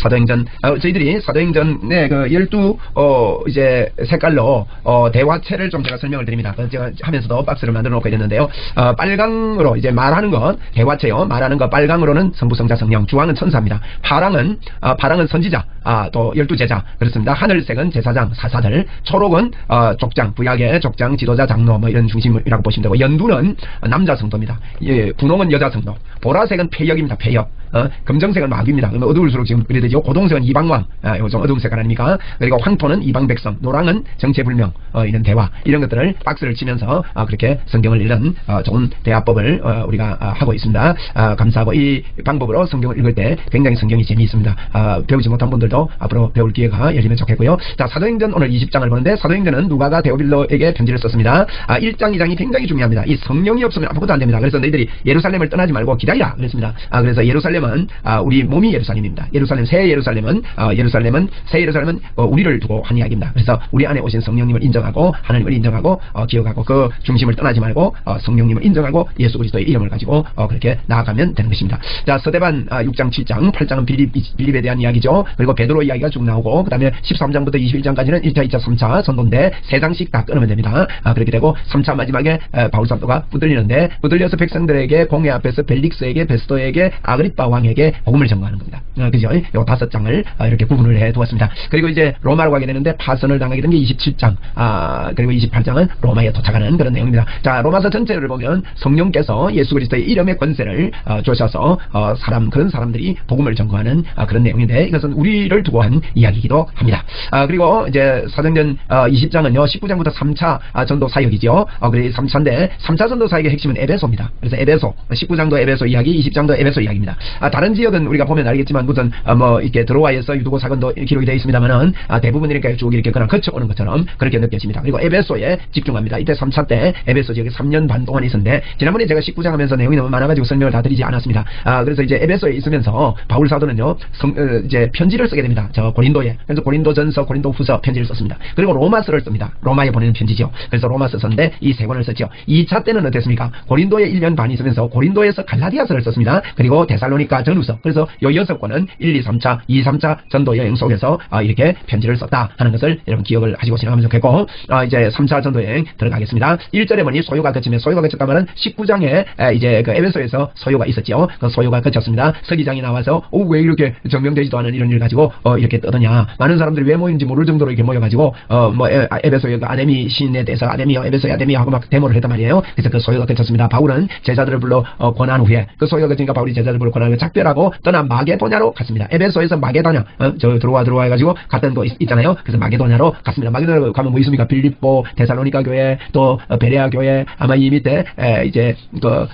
사도행전 어, 저희들이 사도행전의 그 열두 어 이제 색깔로 어 대화체를 좀 제가 설명을 드립니다. 그 제가 하면서도 박스를 만들어 놓고 있는데요. 어 빨강으로 이제 말하는 건 대화체요. 말하는 거 빨강으로는 성부 성자 성령, 주황은 천사입니다. 파랑은 어, 파랑은 선지자, 아, 또 열두 제자 그렇습니다. 하늘색은 제사장, 사사들, 초록은 어, 족장, 부약의 족장, 지도자, 장로 뭐 이런 중심이라고 보시면 되고 연두는 남자 성도입니다. 예, 분홍은 여자 성도, 보라색은 폐역입니다. 폐역. 어, 검정색은 마귀입니다. 그러면 어두울수록 지금 그래 되죠. 고동색은 이방왕, 아, 이거 좀 어두운 색깔 아닙니까? 그리고 황토는 이방백성, 노랑은 정체불명, 어, 이런 대화 이런 것들을 박스를 치면서 어, 그렇게 성경을 읽는 어, 좋은 대화법을 어, 우리가 어, 하고 있습니다. 어, 감사하고 이 방법으로 성경을 읽을 때 굉장히 성경이 재미있습니다. 어, 배우지 못한 분들도 앞으로 배울 기회가 열리면 좋겠고요. 자, 사도행전 오늘 20장을 보는데 사도행전은 누가가 데오빌로에게 편지를 썼습니다. 아, 1장, 2장이 굉장히 중요합니다. 이 성령이 없으면 아무것도 안 됩니다. 그래서 너희들이 예루살렘을 떠나지 말고 기다리라 그랬습니다. 아, 그래서 예루살렘 은 아, 우리 몸이 예루살렘입니다. 예루살렘 새 예루살렘은 어, 예루살렘은 새 예루살렘은 어, 우리를 두고 한 이야기입니다. 그래서 우리 안에 오신 성령님을 인정하고 하나님을 인정하고 어, 기억하고 그 중심을 떠나지 말고 어, 성령님을 인정하고 예수 그리스도의 이름을 가지고 어, 그렇게 나아가면 되는 것입니다. 자 서대반 아, 6장 7장 8장은 빌립, 빌립에 대한 이야기죠. 그리고 베드로 이야기가 쭉 나오고 그 다음에 13장부터 21장까지는 1차 2차 3차 선도인데 세 장씩 다 끊으면 됩니다. 아, 그렇게 되고 3차 마지막에 에, 바울 사도가 붙들리는데 붙들려서 백성들에게 공회 앞에서 벨릭스에게 베스도에게 아그리빠 왕에게 복음을 전가하는 겁니다. 아, 그죠? 요 다섯 장을 아, 이렇게 구분을 해 두었습니다. 그리고 이제 로마로 가게 되는데 파선을 당하게 된 게 27장 아, 그리고 28장은 로마에 도착하는 그런 내용입니다. 자 로마서 전체를 보면 성령께서 예수 그리스도의 이름의 권세를 어, 주셔서 어, 사람 그런 사람들이 복음을 전거하는 아, 그런 내용인데 이것은 우리를 두고 한 이야기이기도 합니다. 아, 그리고 이제 사도행전 어, 20장은요 19장부터 3차 아, 전도 사역이죠. 어, 그래 3차인데 3차 전도 사역의 핵심은 에베소입니다. 그래서 에베소 19장도 에베소 이야기 20장도 에베소 이야기입니다. 아, 다른 지역은 우리가 보면 알겠지만 무슨 어, 뭐 이렇게 드로아에서 유두고 사건도 기록이 되어 있습니다만은 아, 대부분 이렇게 쭉 이렇게 그냥 거쳐오는 것처럼 그렇게 느껴집니다. 그리고 에베소에 집중합니다. 이때 3차 때 에베소 지역에 3년 반 동안 있었는데 지난번에 제가 19장 하면서 내용이 너무 많아가지고 설명을 다 드리지 않았습니다. 아, 그래서 이제 에베소에 있으면서 바울 사도는요 성, 어, 이제 편지를 쓰게 됩니다. 저 고린도에 그래서 고린도전서, 고린도후서 편지를 썼습니다. 그리고 로마서를 씁니다. 로마에 보내는 편지죠. 그래서 로마서 썼는데 이 세 권을 썼죠. 2차 때는 어땠습니까? 고린도에 1년 반 있으면서 고린도에서 갈라디아서를 썼습니다. 그리고 데살로니가 전후서 그래서 요 여섯 권은 1, 2, 3차, 2, 3차 전도 여행 속에서 아, 이렇게 편지를 썼다 하는 것을 여러분 기억을 하시고 지나가면 좋겠고 아, 이제 3차 전도 여행 들어가겠습니다. 1절에 보니 소요가 그치면 소요가 그쳤다면 19장에 에, 이제 그 에베소에서 소요가 있었죠. 그 소요가 그쳤습니다. 서기장이 나와서 오, 왜 이렇게 정명되지도 않은 이런 일 가지고 어, 이렇게 떠드냐. 많은 사람들이 왜 모인지 모를 정도로 이렇게 모여가지고 어, 뭐 에, 에베소의 그 아데미 신에 대해서 아데미요 에베소의 아데미 하고 막 데모를 했단 말이에요. 그래서 그 소요가 그쳤습니다. 바울은 제자들을 불러 어, 권한 후에 그 소요가 그치니까 바울이 제자들을 불러 권한 후에 작별하고 떠나 마게도냐 로 갔습니다. 에베소에서 마게도냐 어, 저 들어와 들어와 해가지고 갔던 거 있, 잖아요 그래서 마게도냐로 갔습니다. 마게도냐로 가면 뭐 있습니까? 빌립보, 데살로니가 교회, 또 어, 베레아 교회, 아마 이 밑에 에, 이제 그 어,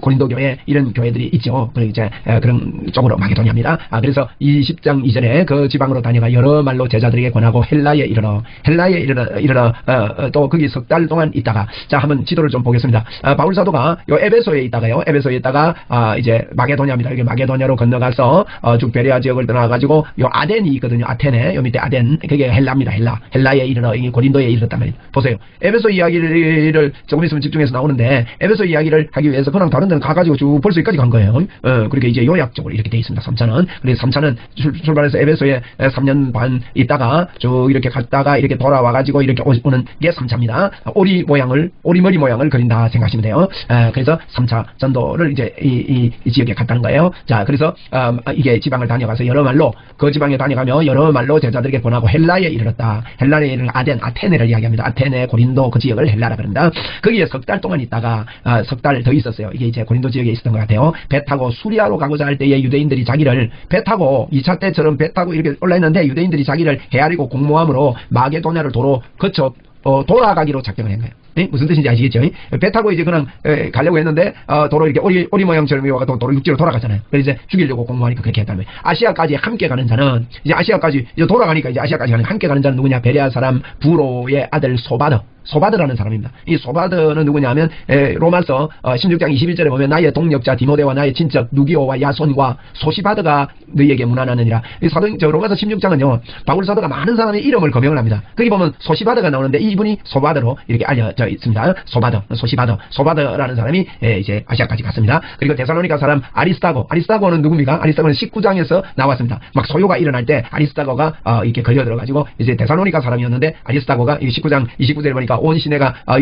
고린도 교회 이런 교회들이 있죠. 그리고 이제 에, 그런 쪽으로 마게도냐입니다. 아 그래서 20장 이전에 그 지방으로 다녀가 여러 말로 제자들에게 권하고 헬라에 이르러 헬라에 이르러 이르러 어, 어, 또 거기 석 달 동안 있다가 자 한번 지도를 좀 보겠습니다. 아, 바울 사도가 요 에베소에 있다가요. 에베소에 있다가 아, 이제 마게도냐입니다. 여기 마게도냐로 건너가서 어, 쭉 베레아 지역을 떠나가지고 요 아덴이 있거든요. 아테네 요 밑에 아덴 그게 헬라입니다. 헬라 헬라에 이르러 이 고린도에 이르렀단 말이에요. 보세요. 에베소 이야기를 조금 있으면 집중해서 나오는데 에베소 이야기를 하기 위해서 그냥 다른 데는 가가지고 쭉 벌써 여기까지 간 거예요. 어, 그렇게 이제 요약적으로 이렇게 돼 있습니다. 3차는 그래서 3차는 출, 출발해서 에베소에 3년 반 있다가 쭉 이렇게 갔다가 이렇게 돌아와가지고 이렇게 오는 게 3차입니다. 오리 모양을 오리머리 모양을 그린다 생각하시면 돼요. 에, 그래서 3차 전도를 이제 이, 이, 이 지역에 갔다는 거예요. 자 그래서 음, 이게 지방을 다녀가서 여러 말로 그 지방에 다녀가며 여러 말로 제자들에게 권하고 헬라에 이르렀다. 헬라에 이르는 아덴 아테네를 이야기합니다. 아테네 고린도 그 지역을 헬라라 그런다. 거기에 석 달 동안 있다가 아, 석달 더 있었어요. 이게 이제 고린도 지역에 있었던 것 같아요. 배 타고 수리아로 가고자 할 때에 유대인들이 자기를 배 타고 2차 때처럼 배 타고 이렇게 올라있는데 유대인들이 자기를 헤아리고 공모함으로 마게도냐를 도로 거쳐 어, 돌아가기로 작정을 한 거예요. 네? 무슨 뜻인지 아시겠죠? 배 타고 이제 그냥 에, 가려고 했는데 어, 도로 이렇게 오리, 오리 모양처럼 와가 도로 육지로 돌아가잖아요. 그래서 이제 죽이려고 공모하니까 그렇게 했다는 거예요. 아시아까지 함께 가는 자는 이제 아시아까지 이제 돌아가니까 이제 아시아까지 가는 함께 가는 자는 누구냐? 베레아 사람 부로의 아들 소바더. 소바드라는 사람입니다. 이 소바드는 누구냐면 에, 로마서 어, 16장 21절에 보면 나의 동력자 디모데와 나의 친척 누기오와 야손과 소시바드가 너희에게 문안하느니라. 이 사도 저 로마서 16장은요 바울 사도가 많은 사람의 이름을 거명을 합니다. 거기 보면 소시바드가 나오는데 이분이 소바드로 이렇게 알려 져 있습니다. 소바드, 소시바드, 소바드라는 사람이 에, 이제 아시아까지 갔습니다. 그리고 데살로니가 사람 아리스타고, 아리스타고는 누굽니까? 아리스타고는 19장에서 나왔습니다. 막 소요가 일어날 때 아리스타고가 어, 이렇게 걸려들어가지고 이제 데살로니가 사람이었는데 아리스타고가 이 19장 29절에 보니까 온 시내가 어,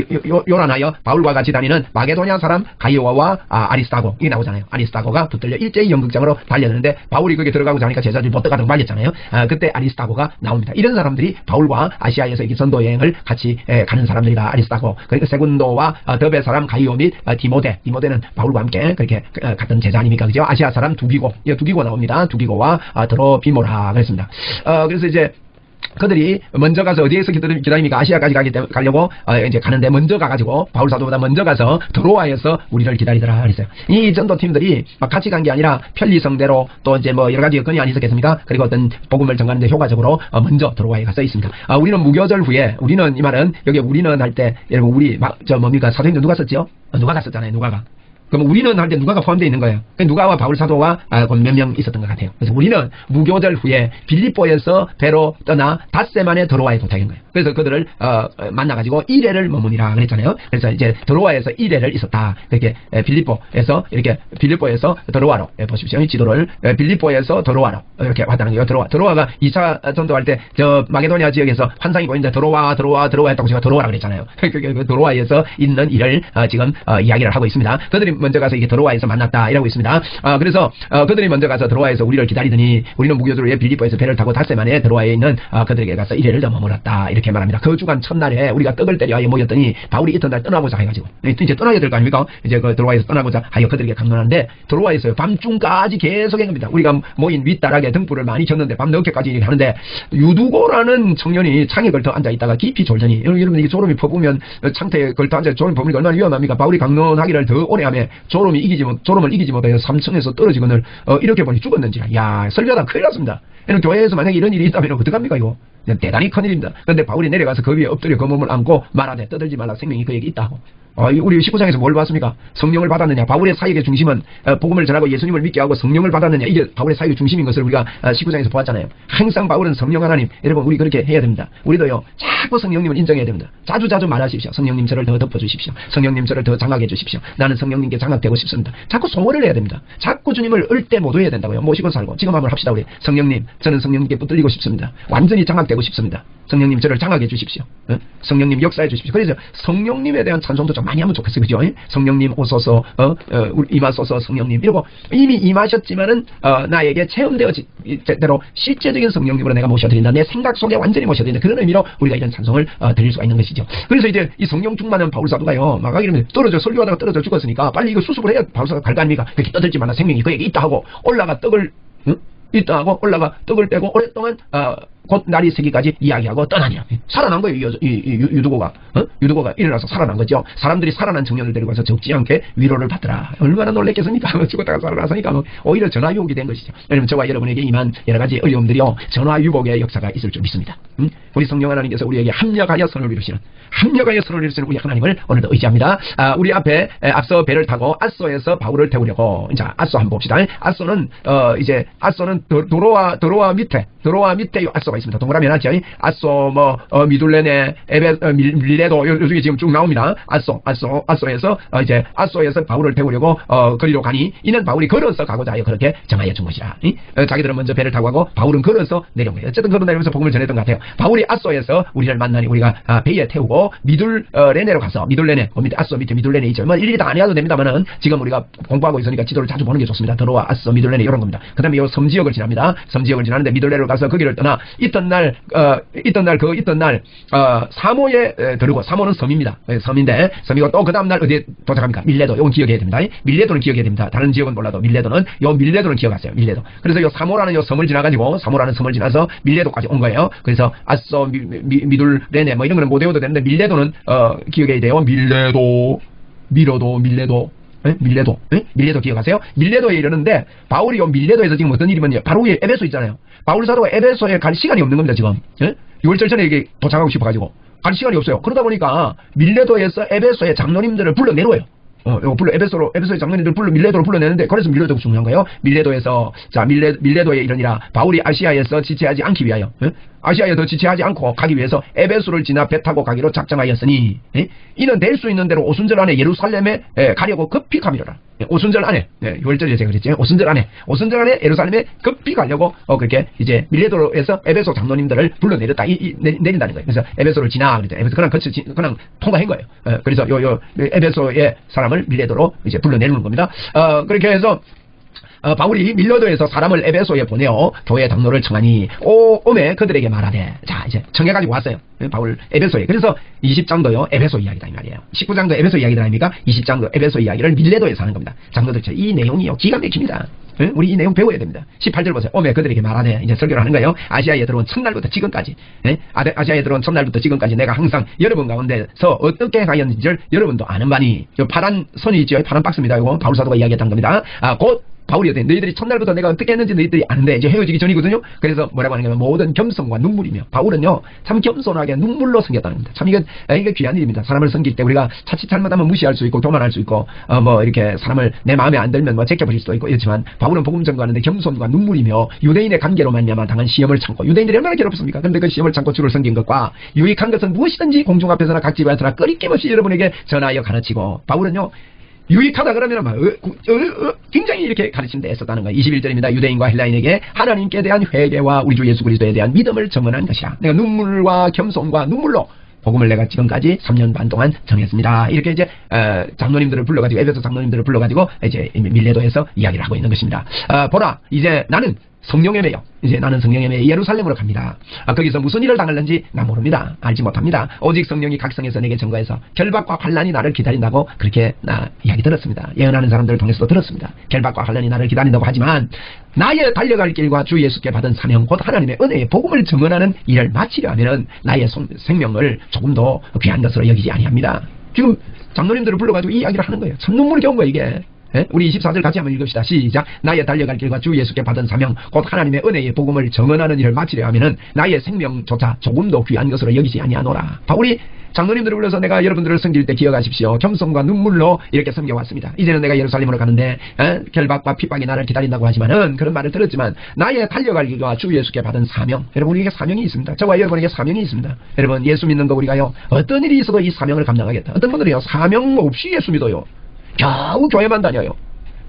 요란하여 바울과 같이 다니는 마게도냐 사람 가이오와와 아, 아리스타고 이게 나오잖아요. 아리스타고가 붙들려 일제히 연극장으로 달렸는데 바울이 거기 들어가고 자니까 제자들이 못 들어가고 말렸잖아요. 아, 그때 아리스타고가 나옵니다. 이런 사람들이 바울과 아시아에서 이렇게 전도 여행을 같이 에, 가는 사람들이가 아리스타고 그러니까 세군도와 어, 더베 사람 가이오 및 어, 디모데 디모데는 바울과 함께 그렇게 어, 갔던 제자 아닙니까 그죠? 아시아 사람 두기고 이 두기고 나옵니다. 두기고와 어, 드로비모라 그랬습니다. 어, 그래서 이제 그들이 먼저 가서 어디에서 기다립니까? 아시아까지 가기 때문에 가려고 어, 이제 가는데 먼저 가가지고 바울 사도보다 먼저 가서 드로아에서 우리를 기다리더라 그랬어요. 이 전도 팀들이 막 같이 간 게 아니라 편리성대로 또 이제 뭐 여러 가지 여건이 아니었겠습니까? 그리고 어떤 복음을 전가하는데 효과적으로 어, 먼저 드로아에 가서 있습니다. 아, 우리는 무교절 후에 우리는 이 말은 여기 우리는 할 때 여러분 우리 막, 저 뭡니까 사도행전 누가 썼죠? 어, 누가 갔었잖아요. 누가가. 그럼 우리는 할때 누가가 포함되어 있는 거예요. 그러니까 누가와 바울 사도가 아, 몇 명 있었던 것 같아요. 그래서 우리는 무교절 후에 빌립보에서 배로 떠나 닷새 만에 드로아에 도착한 거예요. 그래서 그들을 어, 어, 만나가지고 1회를 머무니라 그랬잖아요. 그래서 이제 드로아에서 1회를 있었다. 그렇게 에, 빌립보에서 이렇게 빌립보에서 드로아로 에, 보십시오. 이 지도를 에, 빌립보에서 드로아로 이렇게 왔다는 거예요. 드로아. 드로아가 2차 전도할 때 저 마게도니아 지역에서 환상이 보이는데 드로아 드로아 드로아 했다고 제가 드로아라 그랬잖아요. 그, 그, 그 드로아에서 있는 일을 어, 지금 어, 이야기를 하고 있습니다. 그들이 먼저 가서 이게 드로아에서 만났다 이라고 있습니다. 어, 그래서 어, 그들이 먼저 가서 드로아에서 우리를 기다리더니 우리는 무교주로 위해 빌리포에서 배를 타고 닷새 만에 드로아에 있는 어, 그들에게 가서 더 머물렀다 이렇게 말합니다. 그 주간 첫날에 우리가 떡을 때려 하여 모였더니 바울이 이튿날 떠나고자 해가지고 이제 떠나야 될 거 아닙니까? 이제 그 드로아에서 떠나고자 하여 그들에게 강론하는데 드로아에서 밤중까지 계속 한 겁니다. 우리가 모인 윗다락에 등불을 많이 쳤는데 밤 늦게까지 이렇게 하는데 유두고라는 청년이 창에 걸터 앉아 있다가 깊이 졸더니 여러분 이게 졸음이 퍼부면 창태에 걸터 앉아 졸음 퍼부니까 얼마나 위험합니까? 바울이 강론하기를 더 오래 하며 졸음이 이기지 못 졸음을 이기지 못하여 3층에서 떨어지거늘 어, 이렇게 보니 죽었는지라 야 설교하다 큰일 났습니다. 여러분 교회에서 만약에 이런 일이 있다면 어떡합니까 이거? 그냥 대단히 큰일입니다. 그런데 바울이 내려가서 그 위에 엎드려 그 몸을 안고 말하되 떠들지 말라 생명이 그에게 있다고. 어, 이 우리 19장에서 뭘 봤습니까? 성령을 받았느냐? 바울의 사역의 중심은 어, 복음을 전하고 예수님을 믿게 하고 성령을 받았느냐? 이게 바울의 사역의 중심인 것을 우리가 어, 19장에서 보았잖아요. 항상 바울은 성령 하나님, 여러분 우리 그렇게 해야 됩니다. 우리도요, 자꾸 성령님을 인정해야 됩니다. 자주 자주 말하십시오. 성령님 저를 더 덮어주십시오. 성령님 저를 더 장악해 주십시오. 나는 성령님께 장악되고 싶습니다. 자꾸 소원을 해야 됩니다. 자꾸 주님을 을때 모두 해야 된다고요. 모시고 살고 지금 한번 합시다 우리 성령님, 저는 성령님께 붙들리고 싶습니다. 완전히 장악되 고 싶습니다. 성령님 저를 장악해 주십시오. 어? 성령님 역사해 주십시오. 그래서 성령님에 대한 찬송도 좀 많이 하면 좋겠어요. 그죠? 성령님 오소서, 어? 어, 임하소서 성령님. 이러고 이미 임하셨지만은, 어, 나에게 체험되어진 대로 실제적인 성령님으로 내가 모셔드린다. 내 생각 속에 완전히 모셔드린다. 그런 의미로 우리가 이런 찬송을 어, 드릴 수가 있는 것이죠. 그래서 이제 이 성령 충만한 바울사도가요. 막 이러면 떨어져, 설교하다가 떨어져 죽었으니까 빨리 이거 수습을 해야 바울사가 갈 거 아닙니까? 그렇게 떠들지 말라 생명이 그에게 있다 하고 올라가 떡을, 응? 있다 하고 올라가 떡을 떼고 오랫동안 어, 곧 날이 새기까지 이야기하고 떠나냐. 살아난 거예요 이, 여- 이, 이 유- 유두고가. 어? 유두고가 일어나서 살아난 거죠. 사람들이 살아난 청년을 데리고 가서 적지 않게 위로를 받더라. 얼마나 놀랬겠습니까? 뭐 죽었다가 살아나서니까 뭐 오히려 전화유복이 된 것이죠. 여러분 저와 여러분에게 임한 여러 가지 어려움들이요. 전화유복의 역사가 있을 줄 믿습니다. 음? 우리 성령 하나님께서 우리에게 합력하여 선을 이루시는 합력하여 선을 이루시는 우리 하나님을 오늘도 의지합니다 아, 우리 앞에 에, 앞서 배를 타고 아소에서 바울을 태우려고 자 아소 한번 봅시다 아소는 어 이제 아소는 도, 도로와 도로와 밑에 도로와 밑에 요 아소가 있습니다. 동그라미 하나죠. 아소 뭐 어, 미둘레네 에베 어, 밀, 밀레도 요, 요중에 지금 쭉 나옵니다. 아소 아소 아소에서 어, 이제 아소에서 바울을 태우려고 어, 거리로 가니 이는 바울이 걸어서 가고자 하여 그렇게 정하여 준 것이라. 이? 어, 자기들은 먼저 배를 타고 가고 바울은 걸어서 거예요. 어쨌든 걸어 내려면서 복음을 전했던 것 같아요. 바울이 아소에서 우리를 만나니 우리가 아, 배에 태우고 미둘 어, 레네로 가서 미둘레네 그 밑에 아소 밑에 미둘레네 있죠. 뭐 일일이 다 안 해도 됩니다만은 지금 우리가 공부하고 있으니까 지도를 자주 보는 게 좋습니다. 들어와 아소 미둘레네 이런 겁니다. 그다음에 요 섬 지역을 지납니다. 섬 지역을 지나는데 미둘레로 가서 거기를 떠나 있던 날 어, 있던 날 그 있던 날 어, 사모에 에, 들고 사모는 섬입니다. 예, 섬인데 섬이고 또 그 다음 날 어디에 도착합니까? 밀레도 이건 기억해야 됩니다. 밀레도는 기억해야 됩니다. 다른 지역은 몰라도 밀레도는 요 밀레도는 기억하세요. 밀레도. 그래서 요 사모라는 요 섬을 지나가지고 사모라는 섬을 지나서 밀레도까지 온 거예요. 그래서 아쏘 미, 미, 미둘 레네 뭐 이런 거는 못 외워도 되는데 밀레도는 어, 기억해야 돼요. 밀레도 미로도 밀레도 예? 밀레도 예? 밀레도 기억하세요? 밀레도에 이르는데 바울이 요 밀레도에서 지금 어떤 일이 있냐면 바로 위에 에베소 있잖아요. 바울 사도가 에베소에 갈 시간이 없는 겁니다 지금. 예? 6월절 전에 이게 도착하고 싶어가지고 갈 시간이 없어요. 그러다 보니까 밀레도에서 에베소의 장로님들을 불러 내려요. 어, 이거 불러, 에베소로, 에베소의 장로님들 불러, 밀레도로 불러내는데, 그래서 밀레도가 중요한 거예요. 밀레도에서, 자, 밀레, 밀레도의 일원이라, 바울이 아시아에서 지체하지 않기 위하여, 예? 아시아에 더 지체하지 않고 가기 위해서 에베소를 지나 배 타고 가기로 작정하였으니, 예? 이는 될 수 있는 대로 오순절 안에 예루살렘에 예, 가려고 급히 가미로라. 예, 오순절 안에, 예, 6월절에 제가 그랬죠. 오순절 안에, 오순절 안에 예루살렘에 급히 가려고, 어, 그렇게, 이제, 밀레도에서 에베소 장로님들을 불러내렸다, 이, 이, 내, 내린다는 거예요. 그래서 에베소를 지나, 그랬죠. 에베소, 그냥 거치, 그냥 통과한 거예요. 어, 그래서 요, 요, 에베소의 사람을 밀레도로 이제 불러내는 겁니다. 어, 그렇게 해서, 어, 바울이 밀러도에서 사람을 에베소에 보내어 교회 당로를 청하니 오, 오매 그들에게 말하되 자 이제 청해가지고 왔어요 바울 에베소에 그래서 20장도요 에베소 이야기다 이 말이에요 19장도 에베소 이야기다 아닙니까 20장도 에베소 이야기를 밀레도에서 하는 겁니다 장로들 이 내용이요 기가 막힙니다 예? 우리 이 내용 배워야 됩니다. 18절 보세요. 오메 그들에게 말하네. 이제 설교를 하는 거예요. 아시아에 들어온 첫날부터 지금까지. 예? 아시아에 들어온 첫날부터 지금까지 내가 항상 여러분 가운데서 어떻게 하였는지를 여러분도 아는 바니. 요 파란 선이 있죠. 파란 박스입니다. 이거 바울 사도가 이야기했던 겁니다. 아, 곧 바울이 어때? 너희들이 첫날부터 내가 어떻게 했는지 너희들이 아는데 이제 헤어지기 전이거든요. 그래서 뭐라고 하냐면 모든 겸손과 눈물이며 바울은요 참 겸손하게 눈물로 섬겼다는 겁니다. 참 이게 이게 귀한 일입니다. 사람을 섬길 때 우리가 자칫 잘못하면 무시할 수 있고 교만할 수 있고 어, 뭐 이렇게 사람을 내 마음에 안 들면 뭐 제껴버릴 수도 있고 이렇지만 바울은 복음 전가하는데 겸손과 눈물이며 유대인의 관계로 말미암아 당한 시험을 참고 유대인들이 얼마나 괴롭습니까? 그런데 그 시험을 참고 주를 섬긴 것과 유익한 것은 무엇이든지 공중 앞에서나 각 집에서나 끊임낌 없이 여러분에게 전하여 가르치고 바울은요 유익하다 그러면 막 어, 굉장히 이렇게 가르치는 데 애썼다는 거예요. 21절입니다. 유대인과 헬라인에게 하나님께 대한 회개와 우리 주 예수 그리스도에 대한 믿음을 정언한 것이라. 내가 눈물과 겸손과 눈물로 복음을 내가 지금까지 3년 반 동안 정했습니다. 이렇게 이제 어, 장로님들을 불러가지고 에베소 장로님들을 불러가지고 이제 밀레도에서 이야기를 하고 있는 것입니다. 어, 보라 이제 나는 성령에 매여 이제 나는 성령에 매여 예루살렘으로 갑니다. 아, 거기서 무슨 일을 당할는지 나 모릅니다. 알지 못합니다. 오직 성령이 각성해서 내게 증거해서 결박과 환란이 나를 기다린다고 그렇게 나 이야기 들었습니다. 예언하는 사람들을 통해서도 들었습니다. 결박과 환란이 나를 기다린다고 하지만 나의 달려갈 길과 주 예수께 받은 사명 곧 하나님의 은혜의 복음을 증언하는 일을 마치려 하면은 나의 송- 생명을 조금 더 귀한 것으로 여기지 아니합니다. 지금 장로님들을 불러가지고 이 이야기를 하는 거예요. 참 눈물이 겨운 거예요 이게. 예? 우리 24절 같이 한번 읽읍시다. 시작. 나의 달려갈 길과 주 예수께 받은 사명, 곧 하나님의 은혜의 복음을 정언하는 일을 마치려 하면은 나의 생명조차 조금도 귀한 것으로 여기지 아니하노라. 바울이 장로님들을 불러서 내가 여러분들을 섬길 때 기억하십시오. 겸손과 눈물로 이렇게 섬겨왔습니다. 이제는 내가 예루살렘으로 가는데 에? 결박과 핍박이 나를 기다린다고 하지만은 그런 말을 들었지만 나의 달려갈 길과 주 예수께 받은 사명 여러분 우리에게 사명이 있습니다. 저와 여러분에게 사명이 있습니다. 여러분 예수 믿는 거 우리가요 어떤 일이 있어도 이 사명을 감당하겠다. 어떤 분들이요 사명 없이 예수 믿어요. 겨우 교회만 다녀요.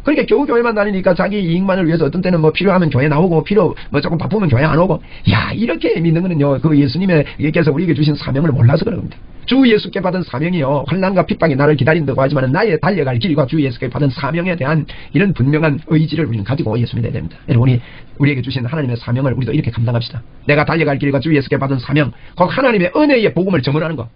그러니까 겨우 교회만 다니니까 자기 이익만을 위해서 어떤 때는 뭐 필요하면 교회 나오고 필요 뭐 조금 바쁘면 교회 안 오고 야 이렇게 믿는 거는요 그 예수님의 예께서 우리에게 주신 사명을 몰라서 그런 겁니다. 주 예수께 받은 사명이요 환난과 핍박이 나를 기다린다고 하지만 나의 달려갈 길과 주 예수께 받은 사명에 대한 이런 분명한 의지를 우리는 가지고 예수 믿어야 됩니다. 여러분이 우리에게 주신 하나님의 사명을 우리도 이렇게 감당합시다. 내가 달려갈 길과 주 예수께 받은 사명 곧 하나님의 은혜의 복음을 정언하는 것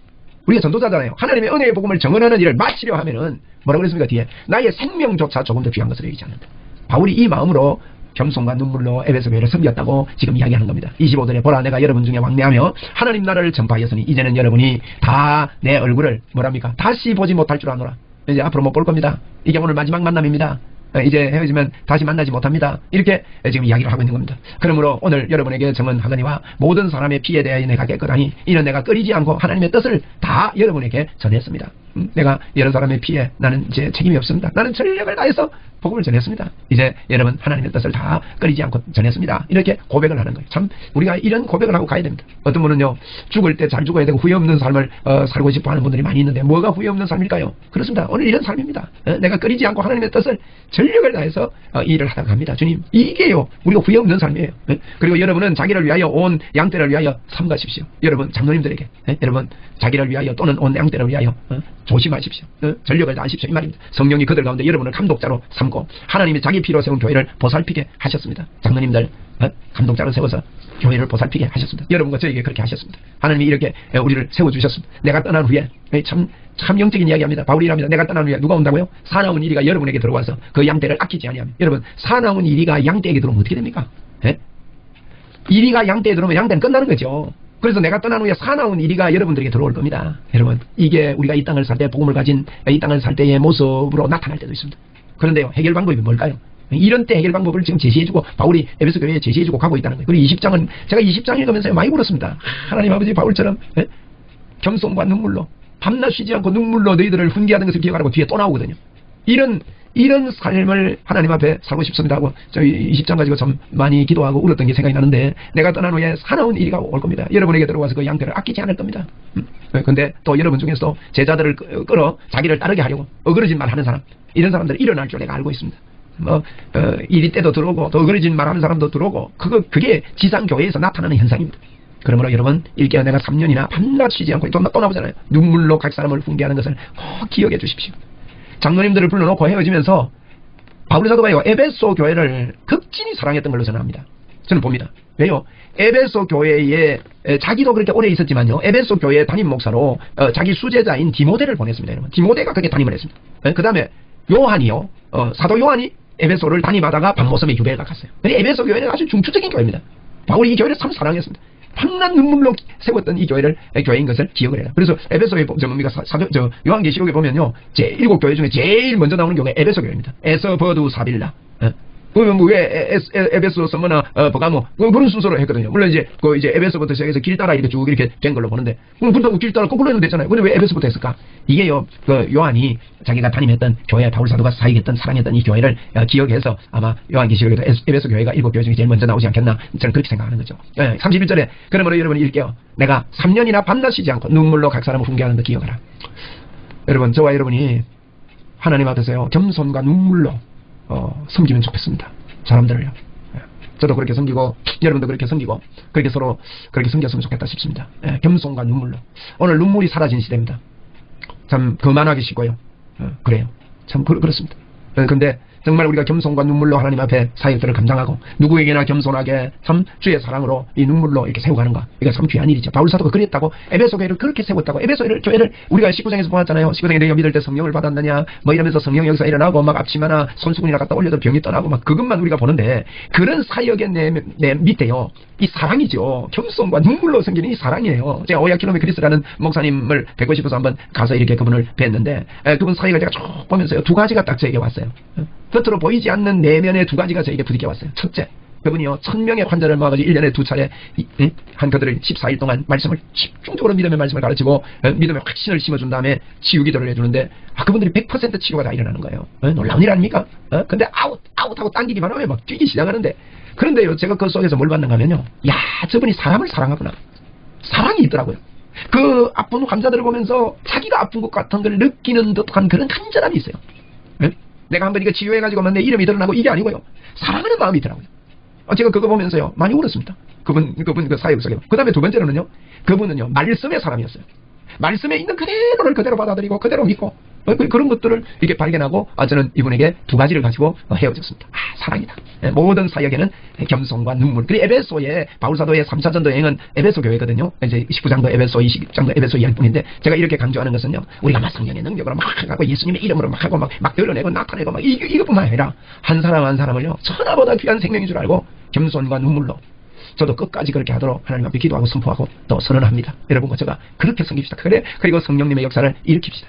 우리가 전도자잖아요. 하나님의 은혜의 복음을 정언하는 일을 마치려 하면은 뭐라고 그랬습니까? 뒤에 나의 생명조차 조금 더 귀한 것으로 여기지 않는다. 바울이 이 마음으로 겸손과 눈물로 에베소 교회를 섬겼다고 지금 이야기하는 겁니다. 25절에 보라 내가 여러분 중에 왕래하며 하나님 나라를 전파하였으니 이제는 여러분이 다 내 얼굴을 뭐랍니까? 다시 보지 못할 줄 아노라. 이제 앞으로 못 볼 겁니다. 이게 오늘 마지막 만남입니다. 어, 이제 헤어지면 다시 만나지 못합니다. 이렇게 지금 이야기를 하고 있는 겁니다. 그러므로 오늘 여러분에게 정언하거니와 모든 사람의 피에 대하여 내가 깨끗하니 이는 내가 끊이지 않고 하나님의 뜻을 다 여러분에게 전했습니다. 음, 내가 여러 사람의 피에 나는 이제 책임이 없습니다. 나는 전력을 다해서 복음을 전했습니다. 이제 여러분 하나님의 뜻을 다 끊이지 않고 전했습니다. 이렇게 고백을 하는 거예요. 참 우리가 이런 고백을 하고 가야 됩니다. 어떤 분은요 죽을 때 잘 죽어야 되고 후회 없는 삶을 어, 살고 싶어 하는 분들이 많이 있는데 뭐가 후회 없는 삶일까요? 그렇습니다. 오늘 이런 삶입니다. 어, 내가 끊이지 않고 하나님의 뜻을 전력을 다해서 어, 일을 하다 갑니다. 주님 이게요 우리가 후회 없는 삶이에요. 어? 그리고 여러분은 자기를 위하여 온 양떼를 위하여 삼가십시오. 여러분 장로님들에게 어? 여러분 자기를 위하여 또는 온 양떼를 위하여 어? 조심하십시오. 어? 전력을 다하십시오. 이 말입니다. 성령이 그들 가운데 여러분을 감독자로 삼고 하나님이 자기 피로 세운 교회를 보살피게 하셨습니다. 장로님들 어? 감독자로 세워서 교회를 보살피게 하셨습니다. 여러분과 저에게 그렇게 하셨습니다. 하나님이 이렇게 어, 우리를 세워주셨습니다. 내가 떠난 후에 에, 참, 참 영적인 이야기합니다. 바울이랍니다. 내가 떠난 후에 누가 온다고요? 사나운 이리가 여러분에게 들어와서 그 양떼를 아끼지 아니하면 여러분 사나운 이리가 양떼에게 들어오면 어떻게 됩니까? 에? 이리가 양떼에 들어오면 양떼는 끝나는 거죠. 그래서 내가 떠난 후에 사나운 이리가 여러분들에게 들어올 겁니다. 여러분, 이게 우리가 이 땅을 살 때, 복음을 가진 이 땅을 살 때의 모습으로 나타날 때도 있습니다. 그런데요, 해결 방법이 뭘까요? 이런 때 해결 방법을 지금 제시해주고, 바울이 에베소 교회에 제시해주고 가고 있다는 거예요. 그리고 20장은, 제가 20장 읽으면서 많이 울었습니다. 하나님 아버지 바울처럼, 예? 겸손과 눈물로 밤낮 쉬지 않고 눈물로 너희들을 훈계하는 것을 기억하라고 뒤에 또 나오거든요. 이런 이런 삶을 하나님 앞에 살고 싶습니다 하고 저희 20장 가지고 참 많이 기도하고 울었던 게 생각이 나는데 내가 떠난 후에 사나운 일이 올 겁니다. 여러분에게 들어와서 그 양떼를 아끼지 않을 겁니다. 음. 근데 또 여러분 중에서 제자들을 끌어 자기를 따르게 하려고 어그러진 말 하는 사람 이런 사람들이 일어날 줄 내가 알고 있습니다. 뭐 어, 이리 때도 들어오고 더 어그러진 말 하는 사람도 들어오고 그거 그게 지상 교회에서 나타나는 현상입니다. 그러므로 여러분 일개월 내가 3년이나 밤낮 쉬지 않고 또, 또 나오잖아요. 눈물로 각 사람을 훈계하는 것을 꼭 기억해 주십시오. 장로님들을 불러놓고 헤어지면서 바울의 사도가요 에베소 교회를 극진히 사랑했던 걸로 저는 압니다. 저는 봅니다. 왜요? 에베소 교회에 자기도 그렇게 오래 있었지만요. 에베소 교회 담임 목사로 어, 자기 수제자인 디모데를 보냈습니다. 여러분. 디모데가 그렇게 담임을 했습니다. 그 다음에 요한이요. 어, 사도 요한이 에베소를 담임하다가 박모섬에 유배가 갔어요. 에베소 교회는 아주 중추적인 교회입니다. 바울이 이 교회를 참 사랑했습니다. 밤낮 눈물로 세웠던 이 교회를 교회인 것을 기억을 해요. 그래서 에베소의 저 뭡니까 사도 저 요한계시록에 보면요, 제 일곱 교회 중에 제일 먼저 나오는 교회 에베소 교회입니다. 에서 버두 사빌라. 어? 보면 뭐 왜 에베소 서머나 어, 버가모 뭐 그런 순서로 했거든요. 물론 이제 그 이제 에베소부터 시작해서 길 따라 이렇게 쭉 이렇게 된 걸로 보는데 그럼 그렇다고 길 따라 거꾸로 해도 되잖아요. 근데 왜 에베소부터 했을까? 이게요 그 요한이 자기가 담임했던 교회 바울 사도가 사역했던 사랑했던 이 교회를 어, 기억해서 아마 요한계시록에도 에베소 교회가 일곱 교회 중에 제일 먼저 나오지 않겠나 저는 그렇게 생각하는 거죠. 예, 31절에 그러므로 여러분 읽게요. 내가 3년이나 밤낮 쉬지 않고 눈물로 각 사람을 훈계하는 거 기억하라. 여러분 저와 여러분이 하나님 앞에서요 겸손과 눈물로 어, 섬기면 좋겠습니다. 사람들을요. 예. 저도 그렇게 섬기고 여러분도 그렇게 섬기고 그렇게 서로 그렇게 섬겼으면 좋겠다 싶습니다. 예, 겸손과 눈물로. 오늘 눈물이 사라진 시대입니다. 참 그만하기 쉽고요. 어, 그래요. 참 그, 렇습니다 근데 정말 우리가 겸손과 눈물로 하나님 앞에 사역들을 감당하고 누구에게나 겸손하게 참 주의 사랑으로 이 눈물로 이렇게 세워가는 것 이거 참 귀한 일이죠. 바울 사도가 그랬다고 에베소 교회를 그렇게 세웠다고 에베소 교회를 우리가 19장에서 보았잖아요. 19장에 내가 믿을 때 성령을 받았느냐 뭐 이러면서 성령 여기서 일어나고 막 앞치마나 손수건이나 갖다 올려도 병이 떠나고 막 그것만 우리가 보는데 그런 사역의 내, 내 밑에요. 이 사랑이죠. 겸손과 눈물로 생기는 이 사랑이에요. 제가 오야키노미 크리스라는 목사님을 뵙고 싶어서 한번 가서 이렇게 그분을 뵀는데 에, 그분 사역을 제가 쭉 보면서요. 두 가지가 딱 저에게 왔어요. 겉으로 보이지 않는 내면의 두 가지가 저에게 부딪혀 왔어요. 첫째, 그분이요, 천명의 환자를 모아가지고 1년에 두 차례, 한 그들을 14일 동안 말씀을 집중적으로 믿음의 말씀을 가르치고, 어, 믿음의 확신을 심어준 다음에 치유기도를 해주는데, 아, 그분들이 100% 치료가 다 일어나는 거예요. 어, 놀라운 일 아닙니까? 어? 근데 아웃, 아웃하고 당기기만 하면 막 뛰기 시작하는데, 그런데요, 제가 그 속에서 뭘 받는가 하면요, 야, 저분이 사람을 사랑하구나. 사랑이 있더라고요. 그 아픈 환자들을 보면서 자기가 아픈 것 같은 걸 느끼는 듯한 그런 간절함이 있어요. 네? 내가 한번 이거 치유해가지고 내 이름이 드러나고 이게 아니고요. 사랑하는 마음이 있더라고요. 어, 제가 그거 보면서요. 많이 울었습니다. 그분, 그분 그 사역 속에. 그 다음에 두 번째로는요. 그분은요. 말씀의 사람이었어요. 말씀에 있는 그대로를 그대로 받아들이고 그대로 믿고 어, 그, 그런 것들을 이렇게 발견하고 아, 저는 이분에게 두 가지를 가지고 어, 헤어졌습니다. 아, 사랑이다. 예, 모든 사역에는 겸손과 눈물. 그리고 에베소의 바울사도의 3차 전도 여행은 에베소 교회거든요. 이제 19장도 에베소, 20장도 에베소 이야기뿐인데 제가 이렇게 강조하는 것은요. 우리가 막 성령의 능력으로 막 하고 예수님의 이름으로 막 하고 막, 막 드러내고 나타내고 막 이, 이것뿐만 아니라 한 사람 한 사람을요. 천하보다 귀한 생명인 줄 알고 겸손과 눈물로 저도 끝까지 그렇게 하도록 하나님 앞에 기도하고 선포하고 또 선언합니다. 여러분과 제가 그렇게 섬깁시다. 그래 그리고 성령님의 역사를 일으킵시다.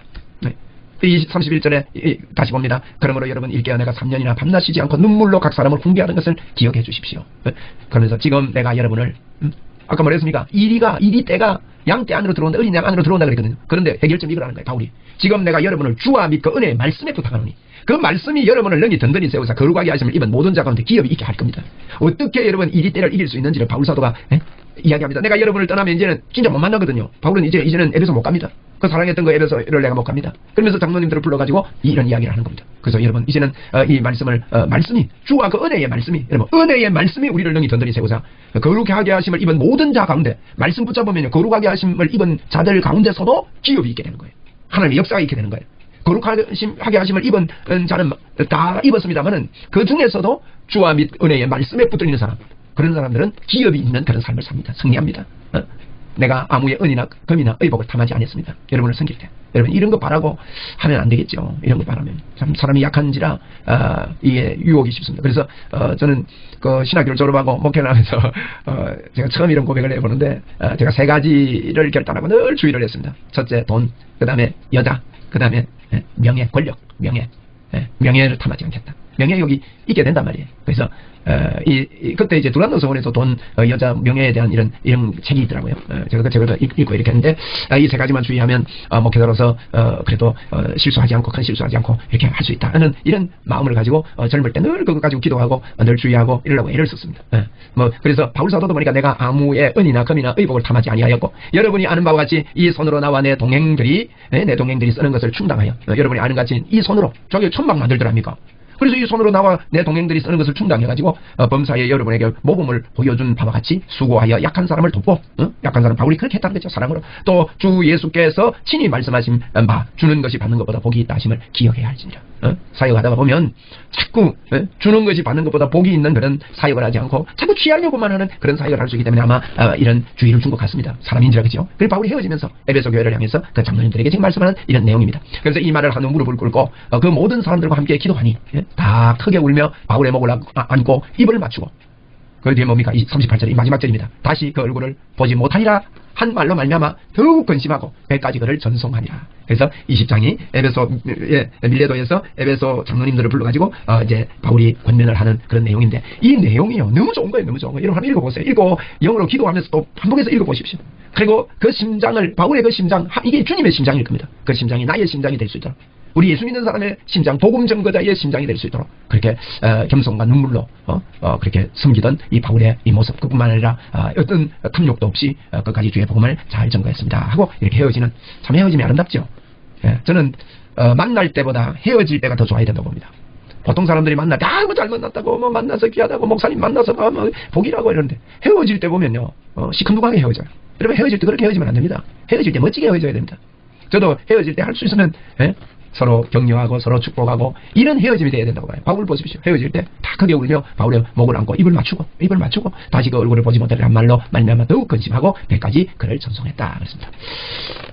네. 이 31절에 다시 봅니다. 그러므로 여러분 일개월 내가 3년이나 밤낮 쉬지 않고 눈물로 각 사람을 훈계하는 것을 기억해 주십시오. 네. 그러면서 지금 내가 여러분을 음, 아까 뭐랬습니까? 이리가 이리 때가 양떼 안으로 들어온다 어린 양 안으로 들어온다 그랬거든요. 그런데 해결점 이거라는 거예요. 바울이 지금 내가 여러분을 주와 믿고 은혜의 말씀에 부탁하노니 그 말씀이 여러분을 능히 든든히 세우사 거룩하게 하심을 입은 모든 자 가운데 기업이 있게 할 겁니다. 어떻게 여러분 이리 때를 이길 수 있는지를 바울 사도가 에? 이야기합니다. 내가 여러분을 떠나면 이제는 진짜 못 만나거든요. 바울은 이제 이제는 에베소 못 갑니다. 그 사랑했던 그 에베소를 내가 못 갑니다. 그러면서 장로님들을 불러가지고 이런 이야기를 하는 겁니다. 그래서 여러분 이제는 어, 이 말씀을 어, 말씀이 주와 그 은혜의 말씀이 여러분 은혜의 말씀이 우리를 능히 든든히 세우사 거룩하게 하심을 입은 모든 자 가운데 말씀 붙잡으면 거룩하게 하심을 입은 자들 가운데서도 기업이 있게 되는 거예요. 하나님의 역사가 있게 되는 거예요. 거룩하게 하심을 입은 자는 다 입었습니다만은 그 중에서도 주와 및 은혜의 말씀에 붙들리는 사람 그런 사람들은 기업이 있는 그런 삶을 삽니다. 승리합니다. 어? 내가 아무의 은이나 금이나 의복을 탐하지 않았습니다. 여러분을 섬길 때. 여러분 이런 거 바라고 하면 안 되겠죠. 이런 거 바라면 참 사람이 약한지라 어, 이게 유혹이 쉽습니다. 그래서 어, 저는 그 신학교를 졸업하고 목회를 하면서 어, 제가 처음 이런 고백을 해보는데 어, 제가 세 가지를 결단하고 늘 주의를 했습니다. 첫째 돈, 그 다음에 여자, 그 다음에 예, 명예, 권력, 명예, 예, 명예를 탐하지 않겠다. 명예욕이 있게 된단 말이에요. 그래서 어, 이, 이- 그때 이제 두란노 서원에서 돈 어, 여자 명예에 대한 이런 이런 책이 있더라고요. 어, 제가 그 책을 읽- 읽고 이렇게 했는데 이세 가지만 주의하면 어, 목회자로서 어, 그래도 어, 실수하지 않고 큰 실수하지 않고 이렇게 할 수 있다는 이런 마음을 가지고 어, 젊을 때 늘 그거 가지고 기도하고 어, 늘 주의하고 이러려고 애를 썼습니다. 예. 뭐 그래서 바울 사도도 보니까 내가 아무의 은이나 금이나 의복을 탐하지 아니하였고 여러분이 아는 바와 같이 이 손으로 나와 내 동행들이 예, 내 동행들이 쓰는 것을 충당하여 어, 여러분이 아는 같이 이 손으로 저게 천막 만들더랍니까? 그래서 이 손으로 나와 내 동행들이 쓰는 것을 충당해가지고 어, 범사에 여러분에게 모범을 보여준 바와 같이 수고하여 약한 사람을 돕고 어? 약한 사람 바울이 그렇게 했다는 거죠 사랑으로 또 주 예수께서 친히 말씀하신 바 주는 것이 받는 것보다 복이 있다 하심을 기억해야 할지니라 어? 사역하다가 보면 자꾸 어? 주는 것이 받는 것보다 복이 있는 그런 사역을 하지 않고 자꾸 취하려고만 하는 그런 사역을 할 수 있기 때문에 아마 어, 이런 주의를 준 것 같습니다 사람인지라 그죠 그래서 바울이 헤어지면서 에베소 교회를 향해서 그 장로님들에게 지금 말씀하는 이런 내용입니다 그래서 이 말을 하는 무릎을 꿇고 어, 그 모든 사람들과 함께 기도하니 예? 다 크게 울며 바울의 목을 안- 아, 안고 입을 맞추고 그 뒤에 뭡니까? 이 38절이 마지막 절입니다. 다시 그 얼굴을 보지 못하리라 한 말로 말미암아 더욱 근심하고 배까지 그를 전송하니라. 그래서 20장이 에베소 예, 밀레도에서 에베소 장로님들을 불러가지고 어, 이제 바울이 권면을 하는 그런 내용인데 이 내용이요 너무 좋은 거예요, 너무 좋은 거예요. 여러분 읽어보세요. 읽고 영어로 기도하면서 또 반복해서 읽어보십시오. 그리고 그 심장을 바울의 그 심장 하- 이게 주님의 심장일 겁니다. 그 심장이 나의 심장이 될 수 있도록. 우리 예수 믿는 사람의 심장, 복음 전거자의 심장이 될 수 있도록 그렇게 어, 겸손과 눈물로 어, 어, 그렇게 숨기던 이 바울의 이 모습 그뿐만 아니라 어, 어떤 탐욕도 없이 어, 끝까지 주의 복음을 잘 전거했습니다 하고 이렇게 헤어지는 참 헤어짐이 아름답죠. 예, 저는 어, 만날 때보다 헤어질 때가 더 좋아야 된다고 봅니다. 보통 사람들이 만날 때, 아, 뭐잘 만났다고, 뭐 만나서 귀하다고, 목사님 만나서 뭐, 뭐 복이라고 이러는데, 헤어질 때 보면요, 어, 시큰둥하게 헤어져요. 여러분 헤어질 때 그렇게 헤어지면 안 됩니다. 헤어질 때 멋지게 헤어져야 됩니다. 저도 헤어질 때 할 수 있으면, 예? 서로 격려하고 서로 축복하고 이런 헤어짐이 돼야 된다고 봐요. 바울 보십시오. 헤어질 때 다 크게 울며 바울의 목을 안고 입을 맞추고 입을 맞추고 다시 그 얼굴을 보지 못하리라 한 말로 말미암아 더욱 근심하고 배까지 그를 전송했다 그랬습니다.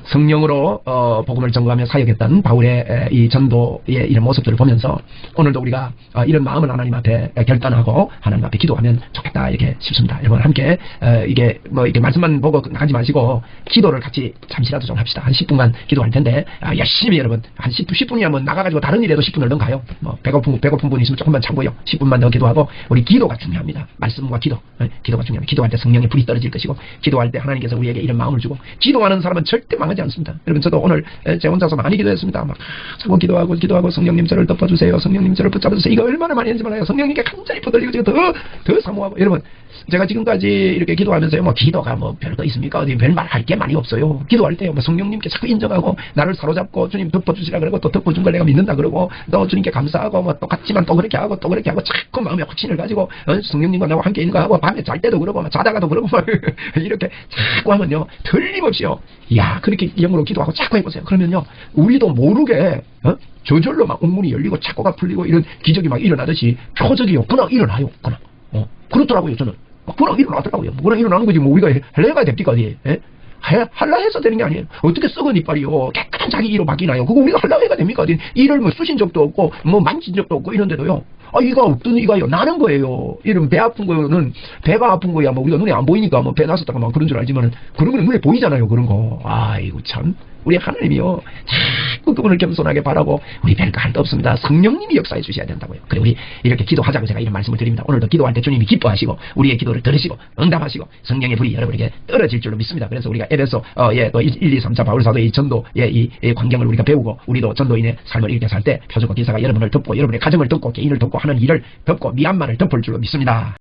성령으로 어, 복음을 전거하며 사역했던 바울의 에, 이 전도의 이런 모습들을 보면서 오늘도 우리가 어, 이런 마음을 하나님 앞에 결단하고 하나님 앞에 기도하면 좋겠다 이렇게 싶습니다. 여러분 함께 어, 이게 뭐 이렇게 말씀만 보고 나가지 마시고 기도를 같이 잠시라도 좀 합시다. 한 10분간 기도할 텐데 아, 열심히 여러분 한 10, 10분이야 뭐 나가가지고 다른 일에도 10분을 더 가요. 뭐 배고픈 배고픈 분 있으면 조금만 참고요. 10분만 더 기도하고 우리 기도가 중요합니다. 말씀과 기도, 예, 기도가 중요합니다. 기도할 때 성령의 불이 떨어질 것이고 기도할 때 하나님께서 우리에게 이런 마음을 주고 기도하는 사람은 절대 망하지 않습니다. 여러분 저도 오늘 에, 제 혼자서 많이 기도했습니다. 막 자꾸 기도하고 기도하고 성령님 저를 덮어주세요. 성령님 저를 붙잡아주세요. 이거 얼마나 많이 했는지 몰라요. 성령님께 간절히 부들리고 지금 더, 더 사모하고 여러분 제가 지금까지 이렇게 기도하면서요. 뭐 기도가 뭐 별거 있습니까? 어디 별말할 게 많이 없어요. 기도할 때요. 뭐 성령님께 자꾸 인정하고 나를 사로잡고 주님 덮어주시라 그러고 또 덮어준 걸 내가 믿는다 그러고 또 주님께 감사하고 뭐 똑같지만 또 그렇게 하고 또 그렇게 하고 자꾸 마음에 확신을 가지고 어, 성령님과 나와 함께 있는 거 하고 밤에 잘 때도 그러고 막 자다가도 그러고 막 이렇게 자꾸 하면요. 틀림없이요. 야 그렇게 영으로 기도하고 자꾸 해보세요. 그러면요. 우리도 모르게 어? 저절로 막 옥문이 열리고 착고가 풀리고 이런 기적이 막 일어나듯이 표적이요. 그냥 일어나요. 그냥. 어, 그렇더라고요, 저는. 막 그냥 일어나더라고요. 뭐 그냥 일어나는 거지, 뭐 우리가 할래가 됩니까? 예? 해, 할라 해서 되는 게 아니에요. 어떻게 썩은 이빨이요. 깨끗한 자기 이로 바뀌나요? 그거 우리가 할라 해가 됩니까? 이를 뭐 쑤신 적도 없고, 뭐 만진 적도 없고, 이런데도요. 아, 이가 없던 이가요. 나는 거예요. 이런 배 아픈 거는, 배가 아픈 거야. 뭐 우리가 눈에 안 보이니까 뭐 배 났었다가 막 그런 줄 알지만은, 그런 거는 눈에 보이잖아요. 그런 거. 아이고, 참. 우리 하나님이요. 자꾸 그분을 겸손하게 바라고, 우리 별거 할데 없습니다. 성령님이 역사해 주셔야 된다고요. 그래, 우리 이렇게 기도하자고 제가 이런 말씀을 드립니다. 오늘도 기도할 때 주님이 기뻐하시고, 우리의 기도를 들으시고, 응답하시고, 성령의 불이 여러분에게 떨어질 줄로 믿습니다. 그래서 우리가 에베소, 어, 예, 또 1, 2, 3, 4 바울사도의 이 전도, 예, 이, 이 광경을 우리가 배우고, 우리도 전도인의 삶을 이렇게 살 때, 표적과 기사가 여러분을 덮고, 여러분의 가정을 덮고, 개인을 덮고 하는 일을 덮고, 미얀마를 덮을 줄로 믿습니다.